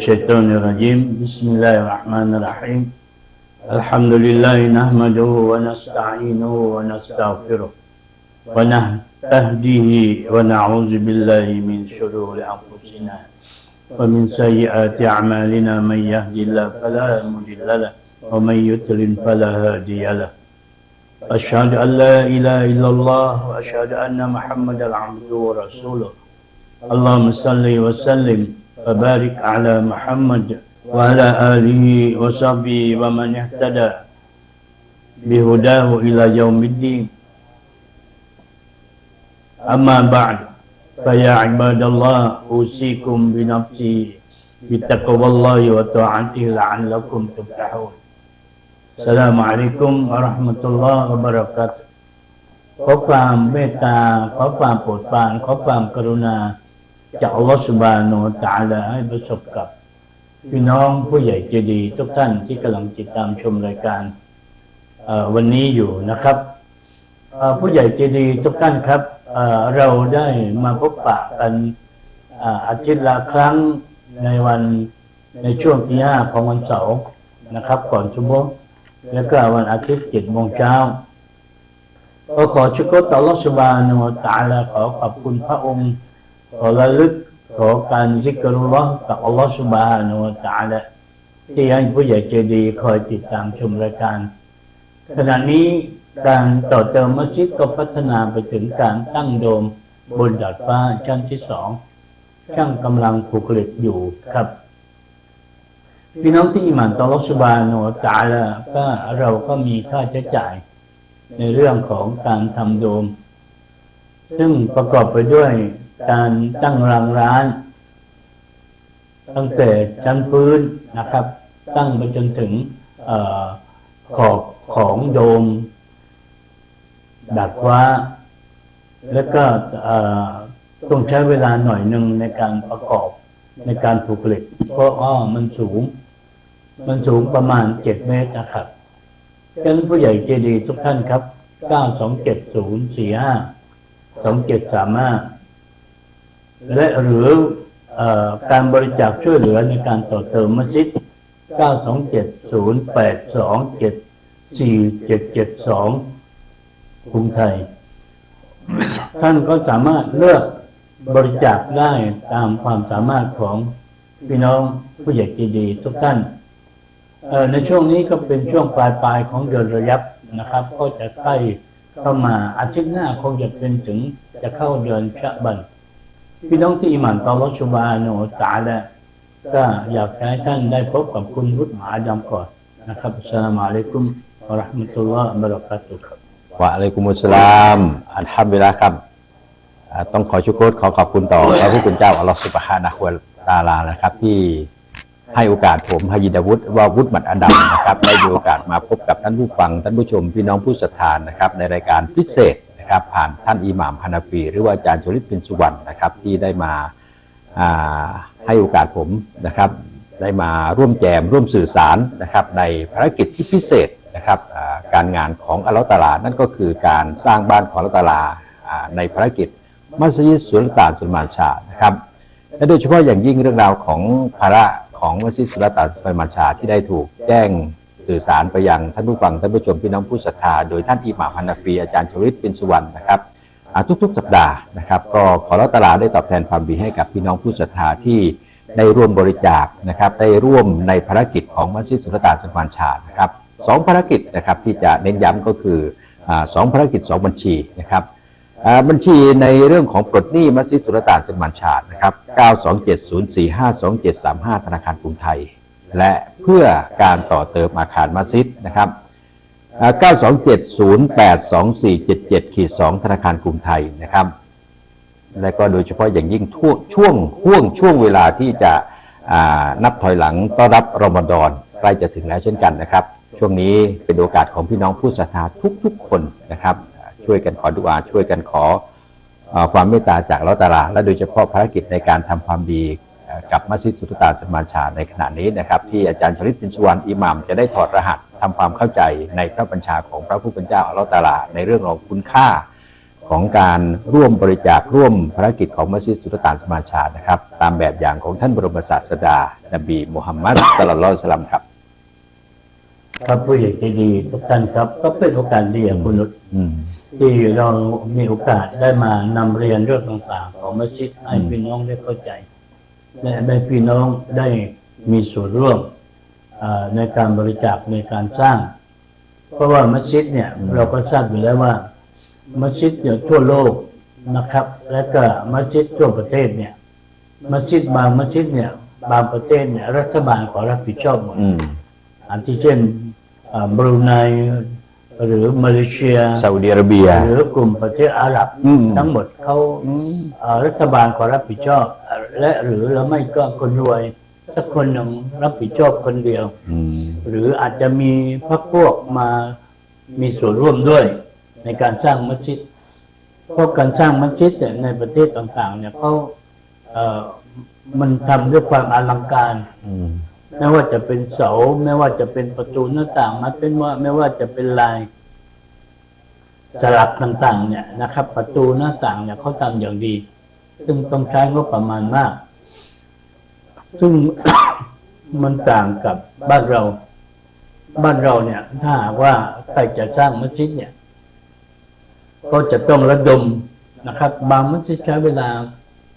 الشيطان الرجيم. بسم الله الرحمن الرحيم. الحمد لله نحمده ونستعينه ونستغفره ونهديه ونعوذ بالله من شرور أنفسنا ومن سيئات أعمالنا. من يهد الله فلا مضل له ومن يضلل فلا هادي له. أشهد أن لا إله إلا الله وأشهد أن محمدا عبده ورسوله. اللهم صل وسلم وبارك على محمد وعلى آله وصحبه ومن اهتدى بهداه إلى يوم الدين أما بعد فيا عباد الله أوصيكم بنفسي بتقوى الله وطاعته لعلكم تفلحون السلام عليكم ورحمة الله وبركاته ขอความเมตตาขอความโปรดปรานขอความกรุณา จากอัลลอฮฺสุบาโนตาลาให้ประสบกับ พี่น้องผู้ใหญ่ใจดีทุกท่านที่กำลังติดตามชมรายการวันนี้อยู่นะครับผู้ใหญ่ใจดีทุกท่านครับเราได้มาพบปะกันอาทิตย์ละครั้งในวันในช่วงที่ห้าของวันเสาร์นะครับ ก่อนชุมโมงแล้วก็วันอาทิตย์เจ็ดโมงเช้าก็ขอชุกต่ออัลอสบาโนตาลาขอขอบคุณพระองค์ ขอระลึกขอการซิกรุลลอฮ์กับอัลลอฮฺสุบฮานะฮูวะตะลาที่ให้ผู้ใหญ่ใจดีคอยติดตามชมรายการ ขณะนี้การต่อเติมมัสยิดก็พัฒนาไปถึงการตั้งโดมบนดาดฟ้าชั้นที่สองช่างกำลังผูกเหล็กอยู่ครับ พี่น้องที่อิหมานต่ออัลลอฮฺสุบฮานวะตะอาลาก็เราก็มีค่าใช้จ่ายในเรื่องของการทำโดม ซึ่งประกอบไปด้วย การตั้งรางร้าน ตั้งแต่ชั้นพื้นนะครับ ตั้งไปจนถึงอขอบของโดมดัดฟ้าแล้วก็ต้องใช้เวลาหน่อยหนึ่งในการประกอบในการผูกเหล็ก เพราะว่ามันสูง มันสูงประมาณเจ็ดเมตรนะครับฉะนั้นผู้ใหญ่เจดีทุกท่านครับ 927045275 และหรืออการบริจาคช่วยเหลือในการต่อเติมมัสยิด 927082747772กรุงไทย ท่านก็สามารถเลือกบริจาคได้ตามความสามารถของพี่น้องผู้ใหญ่ใจดีทุกท่าน ในช่วงนี้ก็เป็นช่วงปลายปลายๆของเดือนระยับนะครับ ก็จะใกล้เข้ามาอาทิตย์หน้าคงจะเป็นถึงจะเข้าเดือนชะบัน พี่น้องที่อิหมันต่อรชุบาโนตาและก็อยากให้ท่านได้พบกับคุณวุฒิมหาดำก่อนนะครับอัสลามอะลัยกุมวะเราะห์มะตุลลอฮ์บราะกาตุฮ์ครับวะอะลัยกุมุสลามอัลฮัมดุลิลละครับต้องขอชุกรขอขอบคุณต่อพระผู้เป็นเจ้าอัลลอฮฺสุบฮานะฮูวตาลานะครับที่ให้โอกาสผมฮายิดาวุฒิว่าวุฒิมัดอดัมนะครับได้มีโอกาสมาพบกับท่านผู้ฟังท่านผู้ชมพี่น้องผู้ศรัทธานะครับในรายการพิเศษ นะครับผ่านท่านอิหม่ามฮานาฟีหรือว่าอาจารย์ชลิตป็นสุวรรณนะครับที่ได้มาาให้โอกาสผมนะครับได้มาร่วมแจมร่วมสื่อสารนะครับในภารกิจที่พิเศษนะครับการงานของอัลลอฮฺตาลา นั่นก็คือการสร้างบ้านของอัลลอฮฺตาลาอ่าในภารกิจมัสยิดสุลต่านสุลมานชานะครับและโดยเฉพาะอย่างยิ่งเรื่องราวของภาระของมัสยิดสุลต่านสุลมานชาที่ได้ถูกแจ้ง สื่อสารไปยังท่านผู้ฟังท่านผู้ชมพี่น้องผู้ศรัทธาโดยท่านอิหม่ามฮันนาฟีอาจารย์ชวิตเป็นสุวรรณนะครับทุกๆ สัปดาห์นะครับก็ขอรัตลาได้ตอบแทนความดีให้กับพี่น้องผู้ศรัทธาที่ได้ร่วมบริจาคนะครับได้ร่วมในภารกิจของมัสยิดสุลต่านสุลมานชานะครับสองภารกิจนะครับที่จะเน้นย้ำก็คืออสองภารกิจสองบัญชีนะครับบัญชีในเรื่องของปลดหนี้มัสยิดสุลต่านเซนมันชานะครับ 927045275 ธนาคารกรุงไทย และ พื่อการต่อเติมอาคารมัสยิดนะครับ 927082477ขีด2ธนาคารกรุงไทยนะครับ และก็โดยเฉพาะอย่างยิ่งช่วงช่วงห่วงช่วงเวลาที่จะนับถอยหลังต้อนรับรอมฎอนใกล้จะถึงแล้วเช่นกันนะครับ ช่วงนี้เป็นโอกาสของพี่น้องผู้ศรัทธาทุกๆ คนนะครับ ช่วยกันขอดุอาช่วยกันขออความเมตตาจากลเลอตาลาและโดยเฉพาะภารกิจในการทำความดี กับมัสยิดสุลต่านสมานชาในขณะนี้นะครับที่อาจารย์ชริตบินสุวรรณอิหมัมจะได้ถอดรหัสทำความเข้าใจในพระบัญชาของพระผู้เป็นเจ้าอัลลอฮฺตาลา ในเรื่องของคุณค่าของการร่วมบริจาคร่วมภารกิจของมัสยิดสุลต่านสมาชานะครับ ตามแบบอย่างของท่านบรมศาสดา นบีมุฮัมมัดสลลัลลอฮุอะลัยฮิวะสัลลัมครับครับผู้ใหญ่ใจดีทุกท่านครับ ก็เป็นโอกาสดีอย่างคุณนุชที่เรามีโอกาสได้มานำเรียนเรื่องต่างๆ ของมัสยิดให้พี่น้องได้เข้าใจ และได้พี่น้องได้มีส่วนร่วมเอ่อในการบริจาคในการสร้าง เพราะว่ามัสยิดเนี่ยเราก็ทราบอยู่แล้วว่า มัสยิดเนี่ยทั่วโลกนะครับ และก็มัสยิดทั่วประเทศเนี่ยมัสยิดบางมัสยิดเนี่ยบางประเทศเนี่ยรัฐบาลขอรับผิดชอบหมดอืมอันที่เช่นเอ่อบรูไน หรือมาเลเซียซาอุดิอาระเบีย หรือกลุ่มประเทศอาหรับอืม ทั้งหมดเขาเอ่อรัฐบาลขอรับผิดชอบ และหรือแล้วไม่ก็คนรวยสักคนหนึ่งรับผิดชอบคนเดียว อืมหรืออาจจะมีพรรคพวกมามีส่วนร่วมด้วยในการสร้างมัสยิดเพราะการสร้างมัสยิดเนี่ยในประเทศต่างๆ เนี่ยเขาเอ่อมันทำด้วยความอลังการ อืม ไม่ว่าจะเป็นเสา ไม่ว่าจะเป็นประตูหน้าต่างมันเป็นว่า ไม่ว่าจะเป็นลายสลักต่างๆ เนี่ยนะครับ ประตูหน้าต่างเนี่ยเขาทำอย่างดี ซึ่งต้องใช้งบประมาณมาก ซึ่งมันต่างกับบ้านเรา บ้านเราเนี่ย ถ้าหากว่าใครจะสร้างมัสยิดเนี่ย ก็จะต้องระดมนะครับ บางมัสยิดใช้เวลา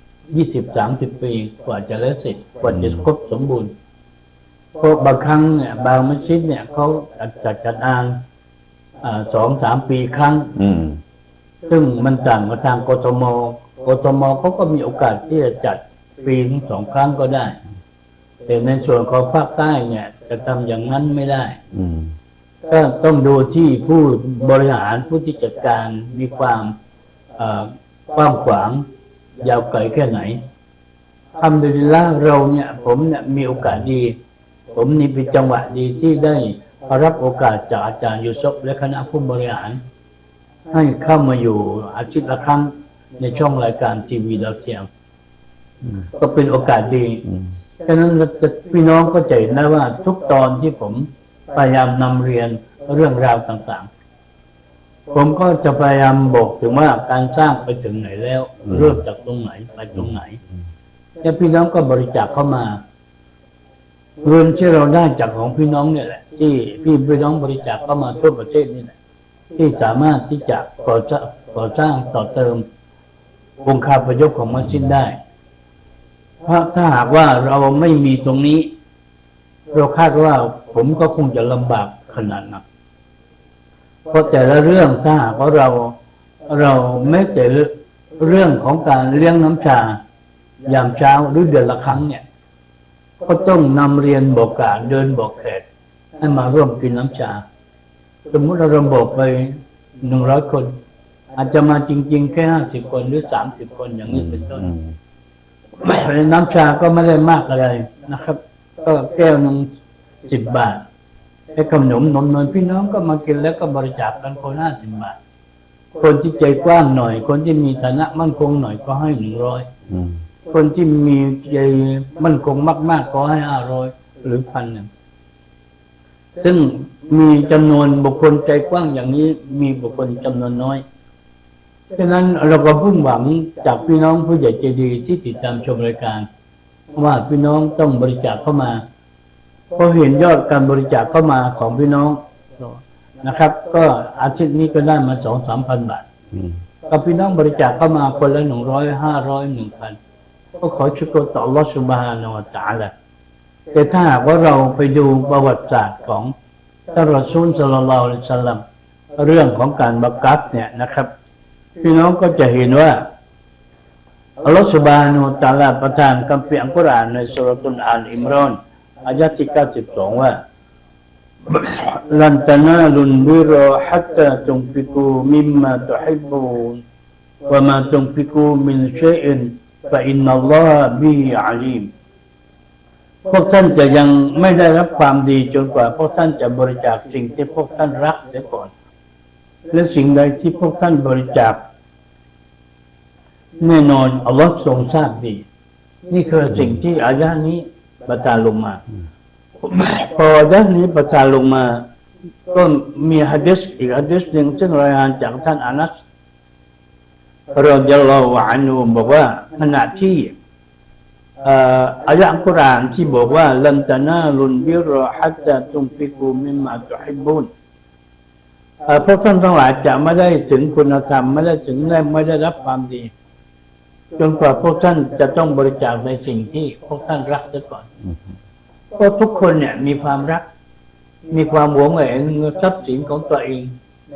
20 30ปีกว่าจะแล้วเสร็จกว่าจะครบสมบูรณ์ พราะบางครั้งเนี่ยบางมัสยิดเนี่ยเขาจัดจัดจัดอ่านอ่าสองสามปีครั้ง อืม ซึ่งมันต่างกับทางกทมกทมเขาก็มีโอกาสที่จะจัดปีถึงสองครั้งก็ได้ แต่ในส่วนของภาคใต้เนี่ย จะทำอย่างนั้นไม่ได้ อืมก็ต้องดูที่ผู้บริหารผู้ที่จัดการมีความเอ่อกว้างขวาง ยาวไกลแค่ไหนทำดีละเราเนี่ย ผมเนี่ยมีโอกาสดี ผมนี่เป็นจังหวะดีที่ได้รับโอกาสจากอาจารย์ยูซุฟและคณะผู้บริหาร ให้เข้ามาอยู่อาทิตย์ละครั้งในช่องรายการทีวีดาวเทียมก็เป็นโอกาสดีอืมฉะนั้นเราจะพี่น้องก็จะเห็นได้ว่าทุกตอนที่ผมพยายามนำเรียนเรื่องราวต่างๆ ผมก็จะพยายามบอกถึงว่าการสร้างไปถึงไหนแล้ว เริ่มจากตรงไหนไปตรงไหน แล้วพี่น้องก็บริจาคเข้ามา เงินที่เราได้จากของพี่น้องเนี่ยแหละ ที่พี่พี่น้องบริจาคเข้ามาทั่วประเทศนี่แหละที่สามารถที่จะก่อสร้างก่อสร้างต่อเติมองค์คาพยพของมัสยิดได้ เพราะถ้าหากว่าเราไม่มีตรงนี้ เราคาดว่าผมก็คงจะลำบากขนาดนั้นเพราะแต่ละเรื่องถ้าหากว่าเราเราแม้แต่เรื่องของการเลี้ยงน้ำชายามเช้าหรือเดือนละครั้งเนี่ย ก็ต้องนำเรียนบอกกล่าวเดินบอกแขกให้มาร่วมกินน้ำชา สมมุติเราระบอกไปหนึ่งร้อยคน อาจจะมาจริง ๆ แค่ห้าสิบคนหรือสามสิบคนอย่างนี้เป็นต้นอืมน้ำชาก็ไม่ได้มากอะไรนะครับ ก็แก้วหนึ่งสิบบาทไอ้ขนมนมนนพี่น้องก็มากินแล้วก็บริจาคกันคนห้าสิบบาท คนที่ใจกว้างหน่อย คนที่มีฐานะมั่นคงหน่อยก็ให้หนึ่งร้อยอืม คนที่มีใจมั่นคงมากๆก็ให้ห้าร้อยหรือพันหนึ่งซึ่งมีจำนวนบุคคลใจกว้างอย่างนี้มีบุคคลจำนวนน้อยฉะนั้นเราก็พึ่งหวังจากพี่น้องผู้ใหญ่ใจดีที่ติดตามชมรายการ ว่าพี่น้องต้องบริจาคเข้ามาพอเห็นยอดการบริจาคเข้ามาของพี่น้องนะครับ ก็อาทิตย์นี้ก็ได้มาสองสามพันบาทอืมก็พี่น้องบริจาคเข้ามาคนละหนึ่งร้อยห้าร้อยหนึ่งพัน ก็ขอชุกรต่อ Allah Subhanahu wa แต่ถ้าหากว่าเราไปดูประวัติศาสตร์ของท่านรอซูลสลลัลอฮุอะลัสลัมเรื่องของการบักัดเนี่ยนะครับ พี่น้องก็จะเห็นว่าอัลลอฮฺสุบานุตาลาประทานคำเพียงกุรานในสุรตุนอัลอิมรอนอายะที่92ว่าลันตนาลุนบิรอฮัตตาจงฟิกูมิมมาตุฮิบูนวะมาจงฟิกูมินเชอิน فإن الله به عليم พวกท่านจะยังไม่ได้รับความดีจนกว่าพวกท่านจะบริจาคสิ่งที่พวกท่านรักเสียก่อน และสิ่งใดที่พวกท่านบริจาค แน่นอนอัลลอฮ์ทรงทราบดี นี่คือสิ่งที่อายะนี้ประทานลงมา พออายะนี้ประทานลงมา ก็มีฮะดิษอีกฮะดิษหนึ่งซึ่งรายงานจากท่านอานัส เ ราจะรอวานูบอกว่าขณะที่อ่ออายะอัลกุรอานที่บอกว่าลันตานาลุนบิรอฮัตตะตุมฟิกูมิมาตุฮิบุนพวกท่านทั้งหลายจะไม่ได้ถึงคุณธรรม ไม่ได้ถึงได้ไม่ได้รับความดี จนกว่าพวกท่านจะต้องบริจาคในสิ่งที่พวกท่านรักซะก่อนเพราะทุกคนเนี่ยมีความรัก มีความหวงแหนเงินทรัพย์สินของตัวเอง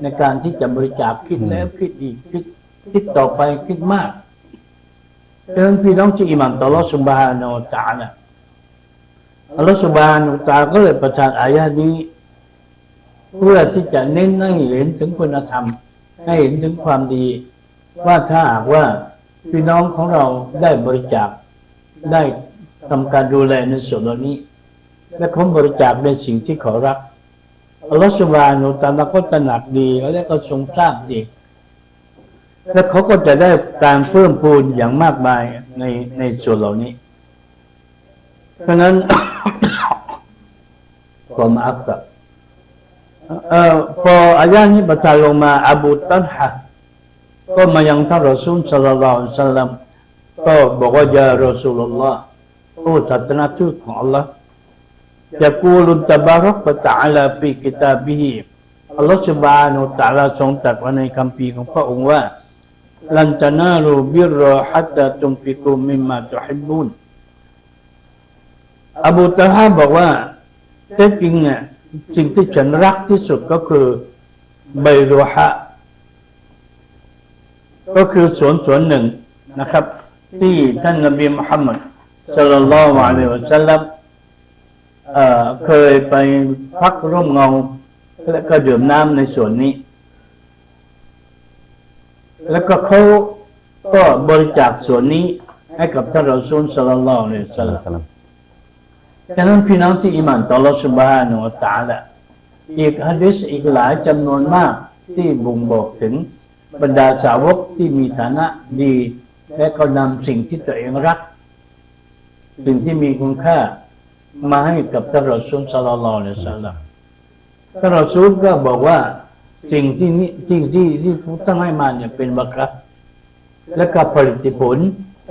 ในการที่จะบริจาคคิดแล้วคิดอีกคิด คิดต่อไปคิดมากดังนั้นพี่น้องที่อิหมันต่ออัลอสุบฮานาอัลตาละอัลลอฮฺสุบฮานาอัลตาก็เลยประทานอายะนี้ เพื่อที่จะเน้นให้เห็นถึงคุณธรรม ให้เห็นถึงความดี ว่าถ้าหากว่าพี่น้องของเราได้บริจาคได้ทำการดูแลในส่วนเหล่านี้ และเขาบริจาคในสิ่งที่เขารักอัลลอฮฺสุบฮานุตาลาก็ตระหนักดี และก็ทรงทราบดี แล้วเขาก็จะได้การเพิ่มพูนอย่างมากมายในในส่วนเหล่านี้ เพราะนั้นความอักษะพออายะนี้ประทานลงมาอบูตันฮะก็มายังท่านรอซูลสัลลัลลอฮุสัลลัมก็บอกว่าจะรอซูลุลลอฮ์ผู้ศาสนาทูตของอัลลอฮ์จะกูลุนตบารักปะตะอัละปีกิตาบีฮิอัลลอฮ์สุบานุตะลาทรงตรัสไว้ในคำพีของพระองค์ว่า ลันตานาลูบิรอฮัตตะตุมฟิกุมิมมาตุฮิบุนอบูตาฮาบอกว่าแท้จริงเนี่ยสิ่งที่ฉันรักที่สุดก็คือใบโรฮะก็คือสวนสวนหนึ่งนะครับ ที่ท่านนบีมุฮัมมัดสัลลัลลอฮุอะลัยฮิวะสัลลัมเคยไปพักร่มเงา และก็ดื่มน้ำในสวนนี้ แล้วก็เขาก็บริจาคส่วนนี้ให้กับท่านรอซูลสัลลัลลอฮุอะลัยฮิวะสัลลัมฉะนั้นพี่น้องที่อิหมันต่อรอสุบฮานุวะตะอาละอีกฮะดิษอีกหลายจำนวนมากที่บ่งบอกถึงบรรดาสาวกที่มีฐานะดี และก็นำสิ่งที่ตัวเองรัก สิ่งที่มีคุณค่ามาให้กับท่านรอซูลสัลลัลลอฮุอะลัยฮิวะสัลลัมท่านรอซูลก็บอกว่า สิ่งที่นี่สิ่งที่ที่ผู้ตั้งให้มาเนี่ยเป็นบัคับ และก็ผลิตผล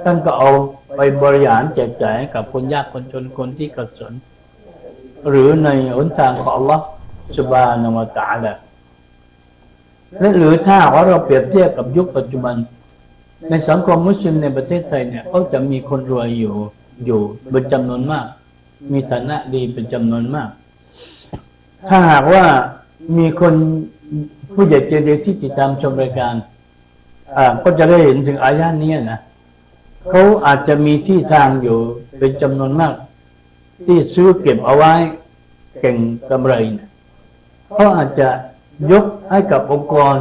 ท่านก็เอาไปบริหารแจกจ่ายกับคนยากคนจนคนที่กระสน หรือในหนทางของอัลลอฮ์สุบานะวะตาละและหรือถ้าว่าเราเปรียบเทียบกับยุคปัจจุบัน ในสังคมมุสลิมในประเทศไทยเนี่ยเขาจะมีคนรวยอยู่อยู่เป็นจำนวนมาก มีฐานะดีเป็นจำนวนมาก ถ้าหากว่า มีคนผู้ใหญ่ใจดีที่ติดตามชมรายการก็จะได้เห็นถึงอายะนี้นะเขาอาจจะมีที่ทางอยู่เป็นจำนวนมาก ที่ซื้อเก็บเอาไว้เก่งกำไรนะเขาอาจจะยกให้กับองค์กร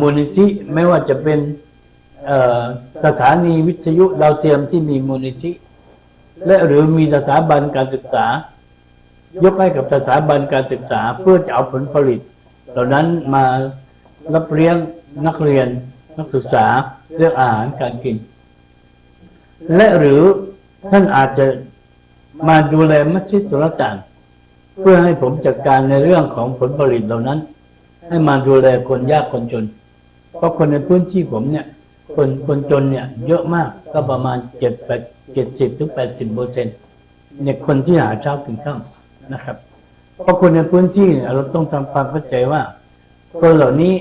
มูลนิธิไม่ว่าจะเป็นสถานีวิทยุดาวเทียมที่มีมูลนิธิ และหรือมีสถาบันการศึกษา ยกให้กับสถาบันการศึกษาเพื่อจะเอาผลผลิต เหล่านั้นมารับเลี้ยงนักเรียนนักศึกษาเรื่องอาหารการกิน และหรือท่านอาจจะมาดูแลมัสยิดสุลต่านเพื่อให้ผมจัดการในเรื่องของผลผลิตเหล่านั้น ให้มาดูแลคนยากคนจน เพราะคนในพื้นที่ผมเนี่ยคนคนจนเนี่ยเยอะมากก็ประมาณเจ็ดแปดเจ็ดสิบถึงแปดสิบเปอร์เซ็นต์เนี่ยคนที่หาเช้ากินข้าว นะครับเพราะคนในพื้นที่เนี่ยเราต้องทำความเข้าใจว่าคนเหล่านี้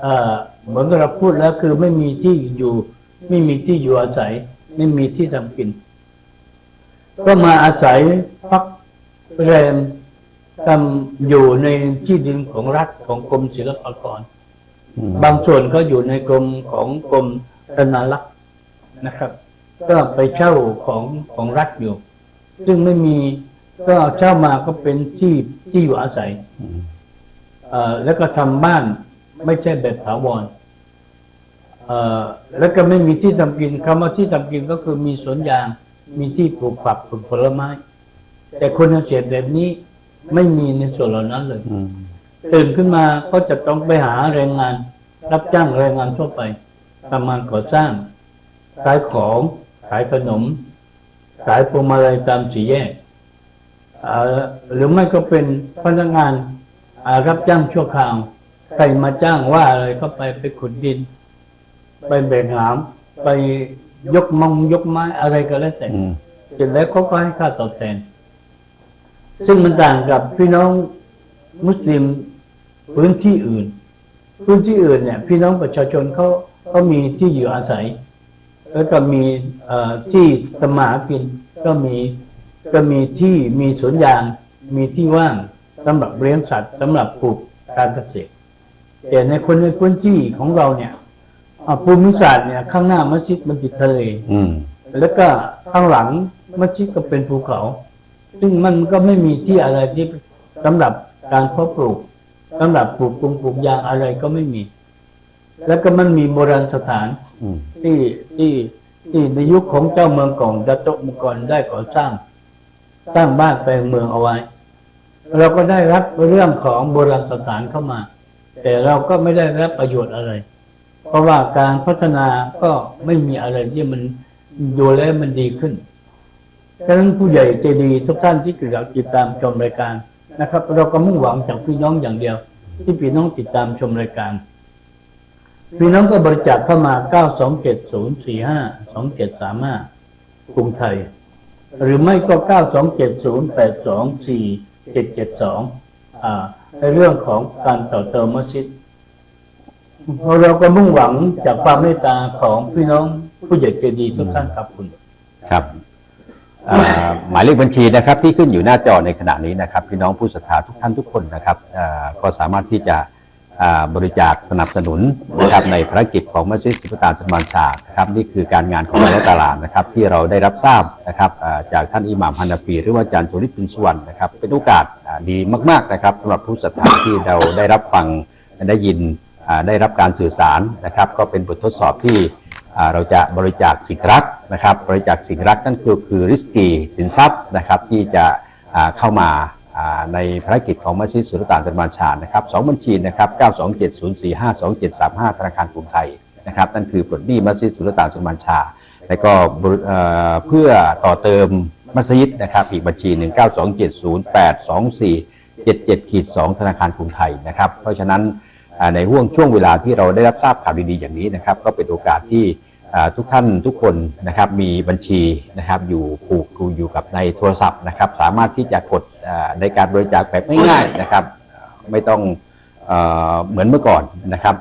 เอ่อเหมือนกับเราพูดแล้วคือไม่มีที่อยู่ ไม่มีที่อยู่อาศัย ไม่มีที่ทำกิน ก็มาอาศัยพักแรมทำอยู่ในที่ดินของรัฐของกรมศิลปากร บางส่วนก็อยู่ในกรมของกรมธนารักษ์นะครับ ก็ไปเช่าของของรัฐอยู่ ซึ่งไม่มี ก็เช่ามาก็เป็นที่ที่อยู่อาศัยเอ่อแล้วก็ทำบ้านไม่ใช่แบบถาวรเอ่อแล้วก็ไม่มีที่ทำกินคำว่าที่ทำกินก็คือมีสวนยาง มีที่ปลูกผักปลูกผลไม้ แต่คนเกษตรแบบนี้ไม่มีในส่วนเหล่านั้นเลยตื่นขึ้นมาก็จะต้องไปหาแรงงาน รับจ้างแรงงานทั่วไปทำงานก่อสร้าง ขายของ ขายขนม ขายพวงมาลัยตามสี่แยกเอ่อ หรือไม่ก็เป็นพนักงานอ่ารับจ้างชั่วคราวใครมาจ้างว่าอะไรก็ไปไปขุดดิน ไปแบ่งหาม ไปยกมองยกไม้อะไรก็แล้วแต่อืมเสร็จแล้วเขาก็ให้ค่าตอบแทน ซึ่งมันต่างกับพี่น้องมุสลิมพื้นที่อื่น พื้นที่อื่นเนี่ย พี่น้องประชาชนเขาเขามีที่อยู่อาศัย แล้วก็มีเอ่อที่สมหากินก็มี ก็มีที่มีสวนยาง มีที่ว่างสำหรับเลี้ยงสัตว์สำหรับปลูกการเกษตรแต่ในคนในพื้นที่ของเราเนี่ยอะภูมิศาสตร์เนี่ยข้างหน้ามัสยิดมันติดทะเลอืมแล้วก็ข้างหลังมัสยิดก็เป็นภูเขา ซึ่งมันก็ไม่มีที่อะไรที่สำหรับการเพาะปลูกสำหรับปลูกปลูกปลูกยางอะไรก็ไม่มี แล้วก็มันมีโบราณสถานอืมที่ที่ที่ในยุคของเจ้าเมืองก่อนดัตโตะมงกรได้ก่อสร้าง สร้างบ้านแปลงเมืองเอาไว้ เราก็ได้รับเรื่องของโบราณสถานเข้ามา แต่เราก็ไม่ได้รับประโยชน์อะไร เพราะว่าการพัฒนาก็ไม่มีอะไรที่มันอยู่แล้วมันดีขึ้นฉะนั้นผู้ใหญ่ใจดีทุกท่านที่เกี่ยวติดตามชมรายการนะครับ เราก็มุ่งหวังจากพี่น้องอย่างเดียว ที่พี่น้องติดตามชมรายการพี่น้องก็บริจาคเข้ามา 9270452 2735กรุงไทย หรือไม่ก็9270824772อ่าในเรื่องของการต่อเติมมัสยิดเราก็มุ่งหวังจากความเมตตาของพี่น้องผู้ใหญ่ใจดีทุกท่านครับคุณครับหมายเลขบัญชีนะครับที่ขึ้นอยู่หน้าจอในขณะนี้นะครับ พี่น้องผู้ศรัทธาทุกท่านทุกคนนะครับก็สามารถที่จะ บริจาคสนับสนุนนะครับในภารกิจของมัสยิดสิบตานสมานชานะครับนี่คือการงานของเราตลาดนะครับ ที่เราได้รับทราบนะครับจากท่านอิหม่ามฮันนาปีหรือว่าอาจารย์โจลิปปินสุวรรณนะครับเป็นโอกาสอ่าดีมากๆนะครับสำหรับผู้ศรัทธาที่เราได้รับฟังได้ยินได้รับการสื่อสารนะครับ ก็เป็นบททดสอบที่เราจะบริจาคสิ่งรักนะครับ บริจาคสิ่งรักนั่นคือคือริสกีสินทรัพย์นะครับที่จะเข้ามา ในภารกิจของมัสยิดสุลต่านเป็นบานชานะครับสองบัญชีนะครับ 927045235ธนาคารกรุงไทยนะครับนั่นคือปลดหนี้มัสยิดสุลต่านเป็นบานชาและก็เพื่อต่อเติมมัสยิดนะครับอีกบัญชีหนึ่ง9270824 77ขีด2ธนาคารกรุงไทยนะครับ เพราะฉะนั้นในห่วงช่วงเวลาที่เราได้รับทราบข่าวดีๆอย่างนี้นะครับ ก็เป็นโอกาสที่ทุกท่านทุกคนนะครับมีบัญชีนะครับอยู่ผูกอยู่กับในโทรศัพท์นะครับ สามารถที่จะกด ในการบริจาคแบบง่ายๆนะครับไม่ต้องเอ่อเหมือนเมื่อก่อนนะครับ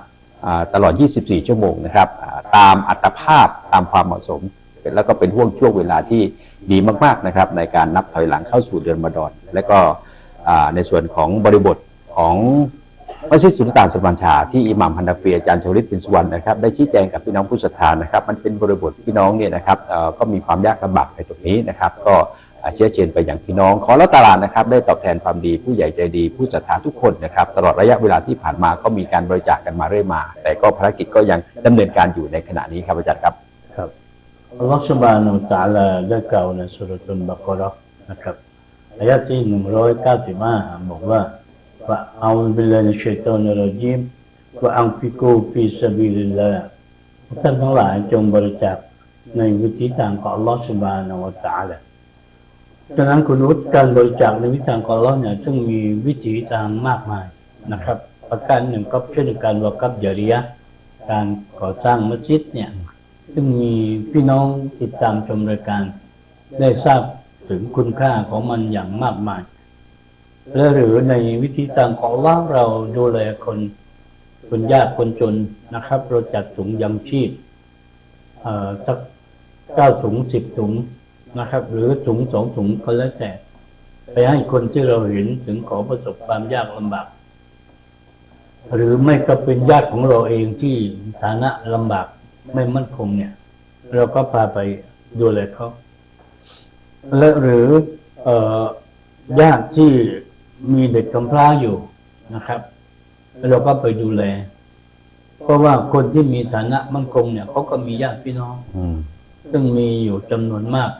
อ่าตลอด 24 ชั่วโมงนะครับอ่าตามอัตภาพตามความเหมาะสม แล้วก็เป็นห่วงช่วงเวลาที่ดีมากๆนะครับในการนับถอยหลังเข้าสู่เดือนรอมฎอน และก็อ่าในส่วนของบริบทของมัสยิดสุลต่านสุลตานชาที่อิหม่ามฮันดาฟีอาจารย์ชวริตบินสุวรรณนะครับได้ชี้แจงกับพี่น้องผู้ศรัทธานะครับ มันเป็นบริบทพี่น้องเนี่ยนะครับเอ่อก็มีความยากลำบากในตรงนี้นะครับ ก็อ่า อาเชื้อเชิญไปอย่างพี่น้อง ขอรัตลานะครับได้ตอบแทนความดีผู้ใหญ่ใจดี ผู้ศรัทธาทุกคนนะครับตลอดระยะเวลาที่ผ่านมาก็มีการบริจาคกกันมาเรื่อยมา แต่ก็ภารกิจก็ยังดำเนินการอยู่ในขณะนี้ครับอาจารย์ครับครับอัลอฮฺสุบานุตะลาได้กล่าวในสุรตุนบะกรอนะครับอายะที่หนึ่งร้อยเก้าสิบห้าบอกว่าว่าเอาบิลลาฮิชัยตอนรจิมว่าอังฟิโกูฟีสบิลลลาท่านทั้งหลายจงบริจาคในวิธีทางของอัลลอฮฺสุบานุตะลา ฉะนั้นคุณวุฒิการบริจาคในวิธีทางของอัลลอฮ์เนี่ยซึ่งมีวิธีทางมากมายนะครับ ประการหนึ่งก็เช่นการวากับจาริยะการก่อสร้างมัสยิดเนี่ยซึ่งมีพี่น้องติดตามชมรายการ ได้ทราบถึงคุณค่าของมันอย่างมากมาย และหรือในวิธีต่างของเราเราดูแลคนคนยากคนจนนะครับเราจัดถุงยังชีพอ่อสักเก้าถุงสิบถุง นะครับ หรือถุงสองถุงก็แล้วแต่ ไปให้คนที่เราเห็นถึงขอประสบความยากลำบาก หรือไม่ก็เป็นญาติของเราเองที่ฐานะลำบากไม่มั่นคงเนี่ย เราก็พาไปดูแลเขาและหรือเอ่อญาติที่มีเด็กกำพร้าอยู่นะครับ เราก็ไปดูแล เพราะว่าคนที่มีฐานะมั่นคงเนี่ยเขาก็มีญาติพี่น้องอืมซึ่งมีอยู่จำนวนมาก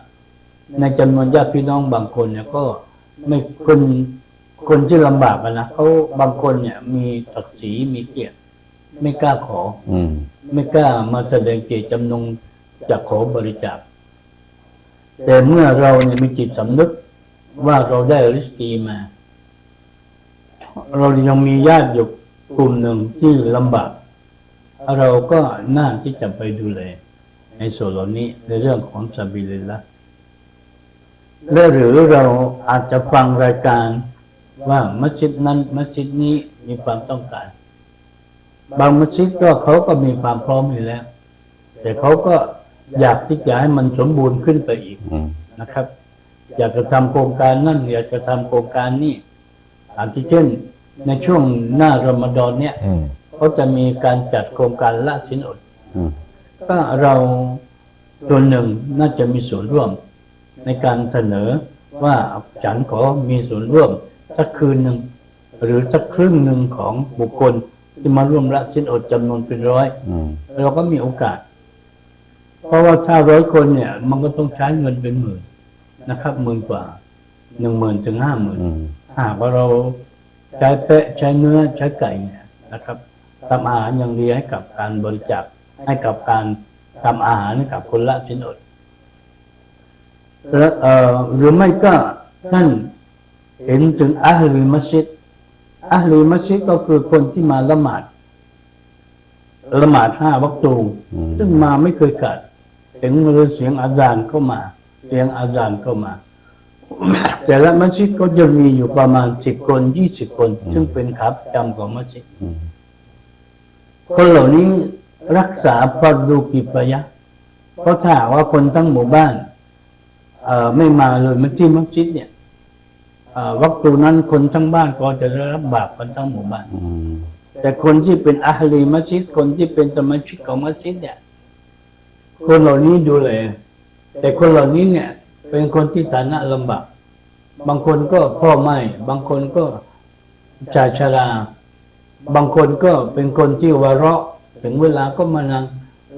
ในจำนวนญาติพี่น้องบางคนเนี่ยก็ไม่คนคนที่ลำบากอะนะเขาบางคนเนี่ย มีศักดิ์ศรีมีเกียรติไม่กล้าขอ อืม ไม่กล้ามาแสดงเจตจำนงจะขอบริจาคแต่เมื่อเราเนี่ยมีจิตสำนึกว่าเราได้ริสกีมา เรายังมีญาติอยู่กลุ่มหนึ่งที่ลำบาก เราก็น่าที่จะไปดูแลในส่วนเหล่านี้ในเรื่องของซาบิลิลละ และหรือเราอาจจะฟังรายการว่ามัสยิดนั้นมัสยิดนี้มีความต้องการ บางมัสยิดก็เขาก็มีความพร้อมอยู่แล้ว แต่เขาก็อยากที่จะให้มันสมบูรณ์ขึ้นไปอีกอืมนะครับ อยากจะทำโครงการนั่นอยากจะทำโครงการนี้อาทิเช่น ในช่วงหน้ารอมฎอนเนี่ยอืมเขาจะมีการจัดโครงการละสินอดอืมก็เราตัวหนึ่งน่าจะมีส่วนร่วม ในการเสนอว่าฉันขอมีส่วนร่วมสักคืนหนึ่งหรือสักครึ่งหนึ่งของบุคคลที่มาร่วมละสินอดจำนวนเป็นร้อยอืมเราก็มีโอกาส เพราะว่าถ้าร้อยคนเนี่ย มันก็ต้องใช้เงินเป็นหมื่นนะครับหมื่นกว่าหนึ่งหมื่นถึงห้าหมื่นอืมหากว่าเราใช้เปะใช้เนื้อใช้ไก่เนี่ยนะครับทำอาหารอย่างดีให้กับการบริจาคให้กับการทำอาหารให้กับคนละชิ้นอดแล้วเอ่อ หรือไม่ก็ท่านเห็นถึงอัลลีมัสยิดอัลลีมัสยิดก็คือคนที่มาละหมาดละหมาดห้าวักตูอืมซึ่งมาไม่เคยขาดเสียงมือเสียงอาจารย์เข้ามา เสียงอาจารย์เข้ามา แต่ละมัสยิดก็จะมีอยู่ประมาณสิบคนยี่สิบคน ซึ่งเป็นขาประจำของมัสยิดอืมคนเหล่านี้รักษาฟารดูกิฟายะห์เพราะถ้าหากว่าคนทั้งหมู่บ้านเอ่อ ไม่มาเลยมาที่มัสยิดเนี่ยเอ่อวักตูนั้นคนทั้งบ้านก็จะได้รับบาปกันทั้งหมู่บ้านอืมแต่คนที่เป็นอาลีมัสยิดคนที่เป็นสมาชิกของมัสยิดเนี่ย คนเหล่านี้ดูแลแต่คนเหล่านี้เนี่ย เป็นคนที่ฐานะลำบากบางคนก็พ่อไม่บางคนก็ชายชราบางคนก็เป็นคนที่วาเราะถึงเวลาก็มานั่ง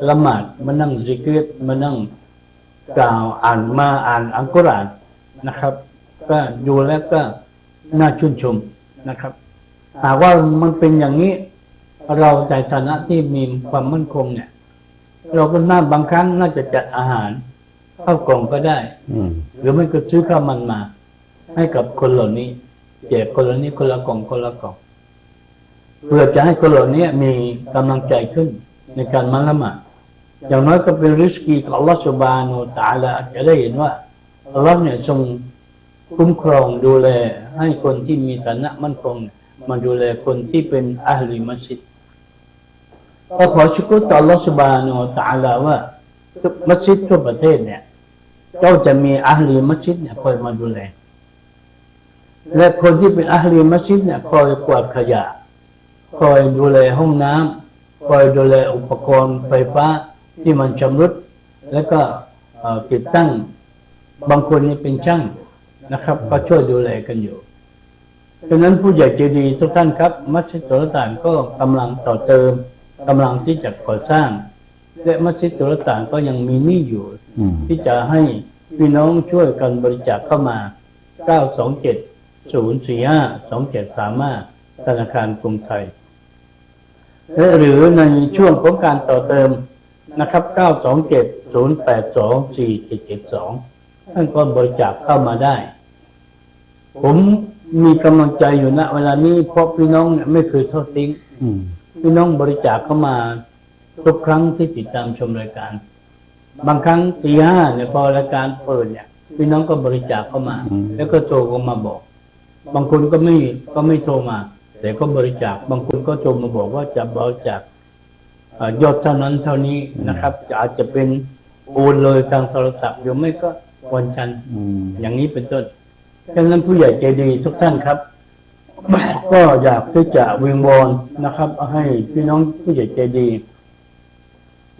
ละหมาดมานั่งซิกรตมานั่ง กล่าวอ่านมาอ่านอัลกุรอานนะครับ ก็ดูแล้วก็น่าชื่นชมนะครับหากว่ามันเป็นอย่างนี้ เราในฐานะที่มีความมั่นคงเนี่ย เราก็น่าบางครั้งน่าจะจัดอาหารข้าวกล่องก็ได้อืมหรือไม่ก็ซื้อข้าวมันมา ให้กับคนเหล่านี้แจกคนเหล่านี้คนละกล่องคนละกล่องเพื่อจะให้คนเหล่านี้มีกำลังใจขึ้นในการมาละหมาด อย่างน้อยก็เป็นริสกีของลอสบานุตาละจะได้เห็นว่าลอฮ์เนี่ยทรงคุ้มครองดูแล ให้คนที่มีฐานะมั่นคงมาดูแลคนที่เป็นอัลลีมัสยิดก็ขอชุกรต่อลอสบานุตาละว่าทุกมัสยิดทั่วประเทศเนี่ยก็จะมีอัลลีมัสยิดเนี่ยคอยมาดูแล และคนที่เป็นอัลลีมัสยิดเนี่ยคอยกวาดขยะ คอยดูแลห้องน้ำคอยดูแลอุปกรณ์ไฟฟ้า ที่มันชำรุดแล้วก็ติดตั้งบางคนนี่เป็นช่างนะครับ ก็ช่วยดูแลกันอยู่ดังนั้นผู้ใหญ่ใจดีทุกท่านครับ มัสยิดตุลต่านก็กำลังต่อเติมกำลังที่จะก่อสร้าง และมัสยิดตุลต่านก็ยังมีหนี้อยู่ ที่จะให้พี่น้องช่วยกันบริจาคเข้ามา 927 045 2735ธนาคารกรุงไทยและหรือในช่วงของการต่อเติม นะครับ 927 082 4772 ท่านก็บริจาคเข้ามาได้ ผมมีกำลังใจอยู่ณเวลานี้เพราะพี่น้องเนี่ยไม่เคยทอดทิ้งอืมพี่น้องบริจาคเข้ามาทุกครั้งที่ติดตามชมรายการ บางครั้งตีห้าเนี่ยพอรายการเปิดเนี่ย พี่น้องก็บริจาคเข้ามา แล้วก็โทรเข้ามาบอก บางคนก็ไม่ก็ไม่โทรมา แต่ก็บริจาคบางคนก็โทรมาบอกว่าจะบริจาคเอ่อ ยอดเท่านั้นเท่านี้นะครับจะอาจจะเป็นโอนเลยทางโทรศัพท์หรือไม่ก็วันจันทร์อืมอย่างนี้เป็นต้นดังนั้นผู้ใหญ่ใจดีทุกท่านครับ ก็อยากที่จะวิงวอนนะครับ ให้พี่น้องผู้ใหญ่ใจดี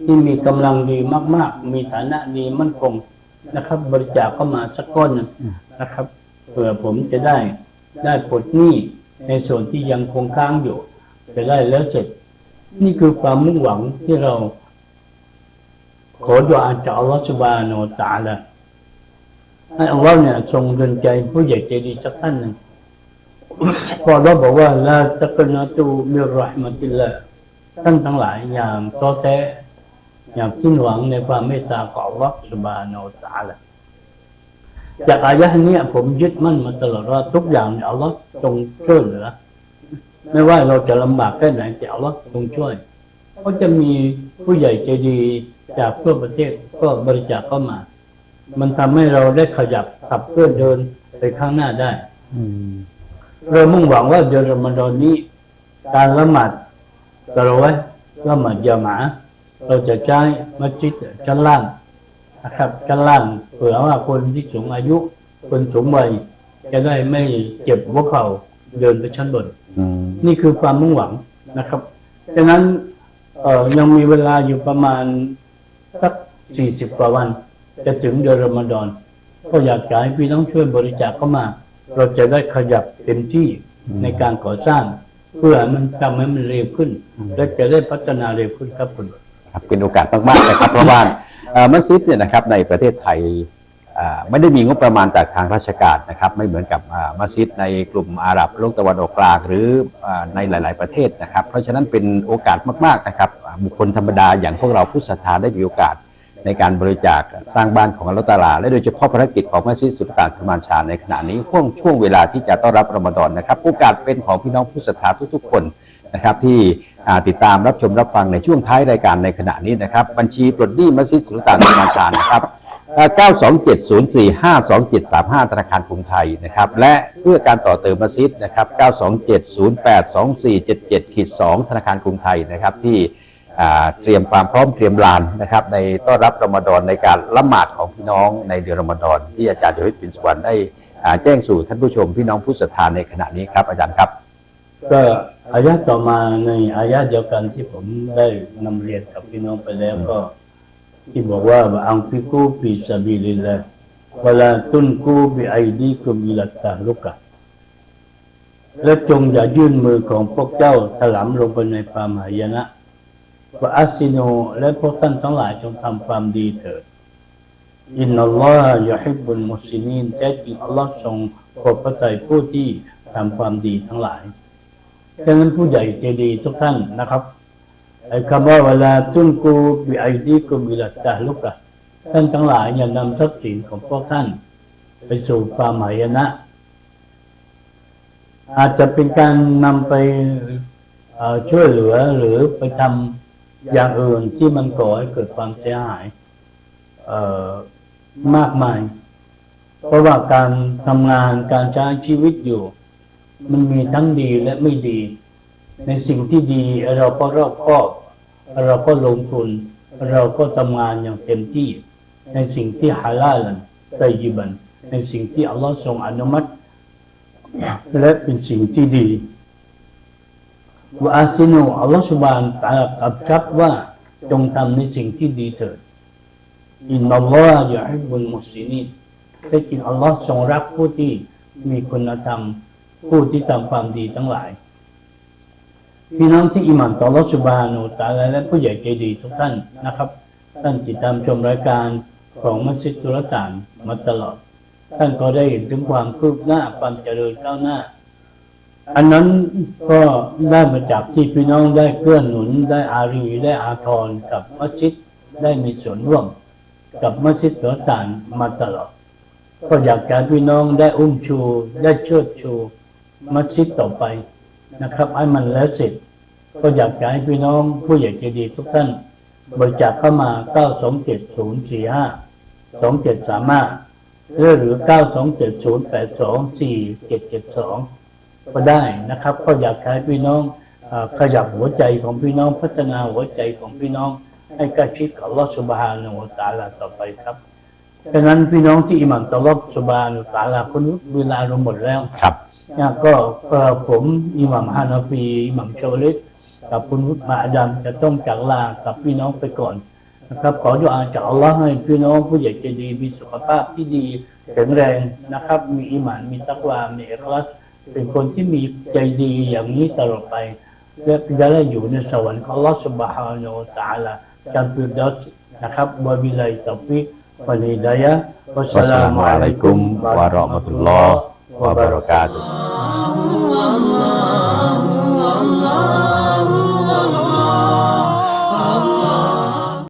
ที่มีกำลังดีมาก ๆ มีฐานะดีมั่นคงนะครับ บริจาคเข้ามาสักก้อนหนึ่งนะครับเผื่อผมจะได้ได้ปลดหนี้ในส่วนที่ยังคงค้างอยู่ จะได้แล้วเสร็จ นี่คือความมุ่งหวังที่เรา ขอดอาจากอัลลอฮฺสุบานะฮูวะตาลาให้อัลลอฮ์เนี่ยทรงดลใจผู้ใหญ่ใจดีสักท่านหนึ่งพอเราบอกว่าลาตะกนาตูมิรราะห์มะติลลาห์ท่านทั้งหลายอย่าท้อแท้อย่าสิ้นหวังในความเมตตาของอัลลอฮ์สุบานะฮูวะตาลาจากอายะห์นี้ผมยึดมั่นมาตลอดว่าทุกอย่างเนี่ยอัลลอฮ์ทรงช่วยเหลือ ไม่ว่าเราจะลำบากแค่ไหนแต่อัลลอฮ์ทรงช่วยก็จะมีผู้ใหญ่ใจดีจากทั่วประเทศก็บริจาคเข้ามา มันทำให้เราได้ขยับขับเคลื่อนเดินไปข้างหน้าได้อเรามุ่งหวังว่าเดือนรอมฎอนนี้ การละหมาดตะระเวห์ละหมาดยามาอะห์เราจะใช้มัสยิดชั้นล่างนะครับชั้นล่างเผื่อว่าคนที่สูงอายุ คนสูงวัยจะได้ไม่เจ็บหัวเข่าเดินไปชั้นบน นี่คือความมุ่งหวังนะครับดังนั้นเอ่อยังมีเวลาอยู่ประมาณสักสี่สิบกว่าวัน จะถึงเดือนรอมฎอนก็อยากจะให้พี่น้องช่วยบริจาคเข้ามา เราจะได้ขยับเต็มที่ในการก่อสร้าง เพื่อให้มันทำให้มันเร็วขึ้น และจะได้พัฒนาเร็วขึ้นครับคุณครับเป็นโอกาสมากๆนะครับ เพราะว่าเอ่อมัสยิดเนี่ยนะครับในประเทศไทยอ่า ไม่ได้มีงบประมาณจากทางราชการนะครับ ไม่เหมือนกับมัสยิดในกลุ่มอาหรับโลกตะวันออกกลางหรือในหลาย ๆ ประเทศนะครับ เพราะฉะนั้นเป็นโอกาสมาก ๆ นะครับ บุคคลธรรมดาอย่างพวกเราผู้ศรัทธาได้มีโอกาสในการบริจาคสร้างบ้านของอัลตาลา และโดยเฉพาะภารกิจของมัสยิดสุลต่านสมานชาในขณะนี้ช่วงช่วงเวลาที่จะต้อนรับรอมฎอนนะครับ โอกาสเป็นของพี่น้องผู้ศรัทธาทุก ๆ คนนะครับที่ติดตามรับชมรับฟังในช่วงท้ายรายการในขณะนี้นะครับ บัญชีปลดหนี้มัสยิดสุลต่านสมานชานะครับ 927045235ธนาคารกรุงไทยนะครับ และเพื่อการต่อเติมมัสยิดนะครับ 927082477ขีด2ธนาคารกรุงไทยนะครับ ที่เตรียมความพร้อมเตรียมลานนะครับ ในต้อนรับรอมฎอนในการละหมาดของพี่น้องในเดือนรอมฎอนที่อาจารย์โยฮิตบินสวรรค์ได้แจ้งสู่ท่านผู้ชมพี่น้องผู้ศรัทธาในขณะนี้ครับ อาจารย์ครับ ก็อายะต่อมาในอายะเดียวกันที่ผมได้นำเรียนกับพี่น้องไปแล้วก็ ที่บอกว่าอังฟิกูปีซาบิลิลละวลาตุนกูบิไอดีกุมิลัตตาลุกะและจงอย่ายื่นมือของพวกเจ้าถลำลงไปในความหายนะว่าอัสซิโนและพวกท่านทั้งหลายจงทำความดีเถิดอินนัลลอฮฺยะฮิบบุลมุสลิมีนแท้จริงอัลลอฮ์ทรงพอพระทัยผู้ที่ทำความดีทั้งหลายดังนั้นผู้ใหญ่ใจดีทุกท่านนะครับ ไอ้คำว่าเวลาตุนกูบิไอดีกุมิลัตตาลุกะท่านทั้งหลายอย่านำทรัพย์สินของพวกท่าน ไปสู่ความหายนะ อาจจะเป็นการนำไปช่วยเหลือหรือไปทำอย่างอื่นที่มันก่อให้เกิดความเสียหายมากมาย เพราะว่าการทำงานการใช้ชีวิตอยู่ มันมีทั้งดีและไม่ดี ในสิ่งที่ดีเราก็รอบคอบ เราก็ลงทุน เราก็ทำงานอย่างเต็มที่ ในสิ่งที่ฮาลาลันไตยิบัน ในสิ่งที่อัลลอฮ์ทรงอนุมัติ และเป็นสิ่งที่ดีว่าอาซิโนอัลลอฮ์สุบานตะอากับชับว่าจงทำในสิ่งที่ดีเถิดอินนัลลอฮฺยะฮิบบุลมุสลิมีนแท้จริงอัลลอฮ์ทรงรักผู้ที่มีคุณธรรม ผู้ที่ทำความดีทั้งหลาย พี่น้องที่อิหมันต่อรสุบานุตะอาลและผู้ใหญ่ใจดีทุกท่านนะครับ ท่านติดตามชมรายการของมัสยิดตุลต่านมาตลอด ท่านก็ได้เห็นถึงความคืบหน้าความเจริญก้าวหน้า อันนั้นก็ได้มาจากที่พี่น้องได้เกื้อหนุนได้อารีได้อาทรกับมัสยิดได้มีส่วนร่วม กับมัสยิดตุลต่านมาตลอด ก็อยากจะให้พี่น้องได้อุ้มชู ได้เชิดชู มัสยิดต่อไป นะครับให้มันแล้วเสร็จ ก็อยากจะให้พี่น้องผู้ใหญ่ใจดีทุกท่าน บริจาคเข้ามา 927-045 2735หรือหรือ 927-082-4772 ก็ได้นะครับ ก็อยากให้พี่น้องอขยับหัวใจของพี่น้องพัฒนาหัวใจของพี่น้อง ให้ใกล้ชิดกับอัลลอฮฺสุบฮานะฮูวะตาลาต่อไปครับดังนั้นพี่น้องที่อิหมันต่อรอบสุบฮานะฮูวะตาลาคนเวลาเราหมดแล้วครับ นะก็ก็ผมอิหมัมฮานาฟีอิหมัมชาวลิตกับคุณวุฒิมาอาดัมจะต้องจากลากับพี่น้องไปก่อนนะครับ ขอดุอาจากอัลลอฮ์ให้พี่น้องผู้ใหญ่ใจดีมีสุขภาพที่ดีแข็งแรงนะครับ มีอิหมานมีตักวามีเอกลักษณ์เป็นคนที่มีใจดีอย่างนี้ตลอดไปและจะได้อยู่ในสวรรค์ของอัลลอฮ์ سبحانه และ تعالى จำเป็นดัสนะครับวะบิลัยตอฟิกวะลิดายะวัสสลามุอะลัยกุมวะเราะห์มะตุลลอฮ์ wabarakatuh.